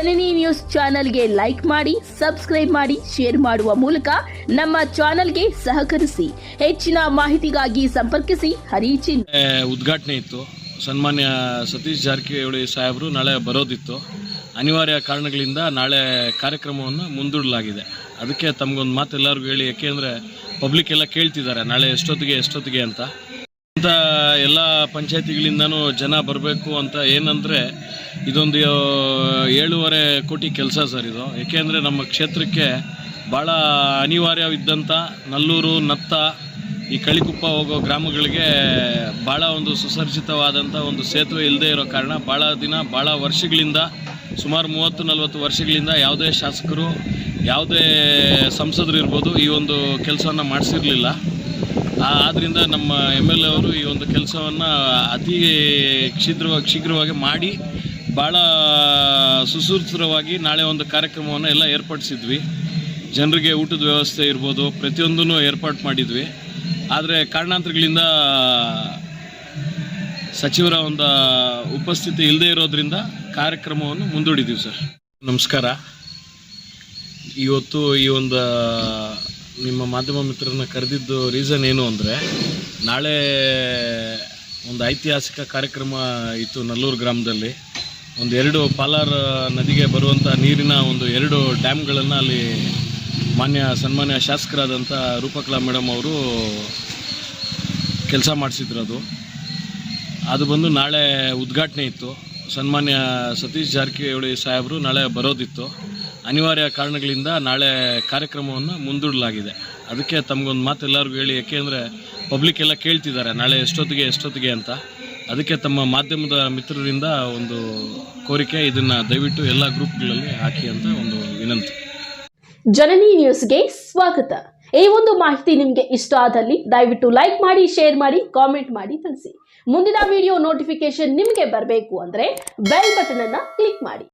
ಜನನಿ news ಚಾನೆಲ್ಗೆ like ಮಾಡಿ, subscribe ಮಾಡಿ, ಶೇರ್ ಮಾಡುವ ಮೂಲಕ ನಮ್ಮ ಚಾನೆಲ್ಗೆ ಸಹಕರಿಸಿ. ಹೆಚ್ಚಿನ ಮಾಹಿತಿಗಾಗಿ ಸಂಪರ್ಕಿಸಿ ಹರಿಚಿನ್ ಉದ್ಘಾಟನೆ ಇತ್ತು. ಸನ್ಮಾನ್ಯ ಸತೀಶ್ ಜಾರಕಿಹೊಳಿ ಸಾಹೇಬರು ನಾಳೆ ಬರೋದಿತ್ತು. ಅನಿವಾರ್ಯ ಕಾರಣಗಳಿಂದ ನಾಳೆ ಕಾರ್ಯಕ್ರಮವನ್ನು ಮುಂದೂಡಲಾಗಿದೆ. ಅದಕ್ಕೆ ತಮಗೊಂದು ಮಾತು ಎಲ್ಲರಿಗೂ ಹೇಳಿ ಯಾಕೆಂದರೆ ಪಬ್ಲಿಕ್ ಎಲ್ಲ ಕೇಳ್ತಿದ್ದಾರೆ. ನಾಳೆ ಎಷ್ಟೊತ್ತಿಗೆ ಎಷ್ಟೊತ್ತಿಗೆ ಅಂತ. ಅಂತ ಎಲ್ಲ ಪಂಚಾಯತಿಗಳಿಂದನೂ ಜನ ಬರಬೇಕು ಅಂತ ಏನಂದರೆ ಇದೊಂದು ಏಳುವರೆ ಕೋಟಿ ಕೆಲಸ ಸರ್ ಇದು. ಏಕೆಂದರೆ ನಮ್ಮ ಕ್ಷೇತ್ರಕ್ಕೆ ಭಾಳ ಅನಿವಾರ್ಯವಿದ್ದಂಥ ನಲ್ಲೂರು, ನತ್ತ, ಈ ಕಳಿಕುಪ್ಪ ಹೋಗೋ ಗ್ರಾಮಗಳಿಗೆ ಭಾಳ ಒಂದು ಸುಸರ್ಜಿತವಾದಂಥ ಒಂದು ಸೇತುವೆ ಇಲ್ಲದೆ ಇರೋ ಕಾರಣ ಭಾಳ ದಿನ ಭಾಳ ವರ್ಷಗಳಿಂದ, ಸುಮಾರು ಮೂವತ್ತು, ನಲವತ್ತು ವರ್ಷಗಳಿಂದ ಯಾವುದೇ ಶಾಸಕರು, ಯಾವುದೇ ಸಂಸದರು ಇರ್ಬೋದು ಈ ಒಂದು ಕೆಲಸವನ್ನು ಮಾಡಿಸಿರಲಿಲ್ಲ. ಆದ್ದರಿಂದ ನಮ್ಮ ಎಂ ಎಲ್ ಎ ಅವರು ಈ ಒಂದು ಕೆಲಸವನ್ನು ಅತಿ ಕ್ಷೀದ್ರವಾಗಿ ಶೀಘ್ರವಾಗಿ ಮಾಡಿ ಭಾಳ ಸುಸೂತ್ರವಾಗಿ ನಾಳೆ ಒಂದು ಕಾರ್ಯಕ್ರಮವನ್ನು ಎಲ್ಲ ಏರ್ಪಡಿಸಿದ್ವಿ. ಜನರಿಗೆ ಊಟದ ವ್ಯವಸ್ಥೆ ಇರ್ಬೋದು, ಪ್ರತಿಯೊಂದನ್ನು ಏರ್ಪಾಡು ಮಾಡಿದ್ವಿ. ಆದರೆ ಕಾರಣಾಂತರಗಳಿಂದ ಸಚಿವರ ಒಂದು ಉಪಸ್ಥಿತಿ ಇಲ್ಲದೆ ಇರೋದ್ರಿಂದ ಕಾರ್ಯಕ್ರಮವನ್ನು ಮುಂದೂಡಿದ್ದೀವಿ ಸರ್. ನಮಸ್ಕಾರ. ಇವತ್ತು ಈ ಒಂದು ನಿಮ್ಮ ಮಾಧ್ಯಮ ಮಿತ್ರರನ್ನ ಕರೆದಿದ್ದು ರೀಸನ್ ಏನು ಅಂದರೆ, ನಾಳೆ ಒಂದು ಐತಿಹಾಸಿಕ ಕಾರ್ಯಕ್ರಮ ಇತ್ತು ನಲ್ಲೂರು ಗ್ರಾಮದಲ್ಲಿ. ಒಂದು ಎರಡು ಪಾಲಾರ್ ನದಿಗೆ ಬರುವಂಥ ನೀರಿನ ಒಂದು ಎರಡು ಡ್ಯಾಮ್ಗಳನ್ನು ಅಲ್ಲಿ ಮಾನ್ಯ, ಸನ್ಮಾನ್ಯ ಶಾಸಕರಾದಂಥ ರೂಪಕಲಾ ಮೇಡಮ್ ಅವರು ಕೆಲಸ ಮಾಡಿಸಿದ್ರು ಅದು. ಅದು ಬಂದು ನಾಳೆ ಉದ್ಘಾಟನೆ ಇತ್ತು. ಸನ್ಮಾನ್ಯ ಸತೀಶ್ ಜಾರಕಿಹೊಳಿ ಸಾಹೇಬರು ನಾಳೆ ಬರೋದಿತ್ತು. ಅನಿವಾರ್ಯ ಕಾರಣಗಳಿಂದ ನಾಳೆ ಕಾರ್ಯಕ್ರಮವನ್ನು ಮುಂದೂಡಲಾಗಿದೆ. ಅದಕ್ಕೆ ತಮಗೊಂದು ಮಾತು ಎಲ್ಲರಿಗೂ ಹೇಳಿ ಯಾಕೆಂದರೆ ಪಬ್ಲಿಕ್ ಎಲ್ಲ ಕೇಳ್ತಿದ್ದಾರೆ, ನಾಳೆ ಎಷ್ಟೊತ್ತಿಗೆ ಎಷ್ಟೊತ್ತಿಗೆ ಅಂತ. ಅದಕ್ಕೆ ತಮ್ಮ ಮಾಧ್ಯಮದ ಮಿತ್ರರಿಂದ ಒಂದು ಕೋರಿಕೆ, ಇದನ್ನು ದಯವಿಟ್ಟು ಎಲ್ಲ ಗ್ರೂಪ್ಗಳಲ್ಲಿ ಹಾಕಿ ಅಂತ ಒಂದು ವಿನಂತಿ. ಜನನಿ ನ್ಯೂಸ್ಗೆ ಸ್ವಾಗತ. ಈ ಒಂದು ಮಾಹಿತಿ ನಿಮಗೆ ಇಷ್ಟ ಆದಲ್ಲಿ ದಯವಿಟ್ಟು ಲೈಕ್ ಮಾಡಿ ಶೇರ್ ಮಾಡಿ ಕಾಮೆಂಟ್ ಮಾಡಿ ತಿಳಿಸಿ. ಮುಂದಿನ ವಿಡಿಯೋ ನೋಟಿಫಿಕೇಶನ್ ನಿಮಗೆ ಬರಬೇಕು ಅಂದರೆ ಬೆಲ್ ಬಟನ್ ಅನ್ನು ಕ್ಲಿಕ್ ಮಾಡಿ.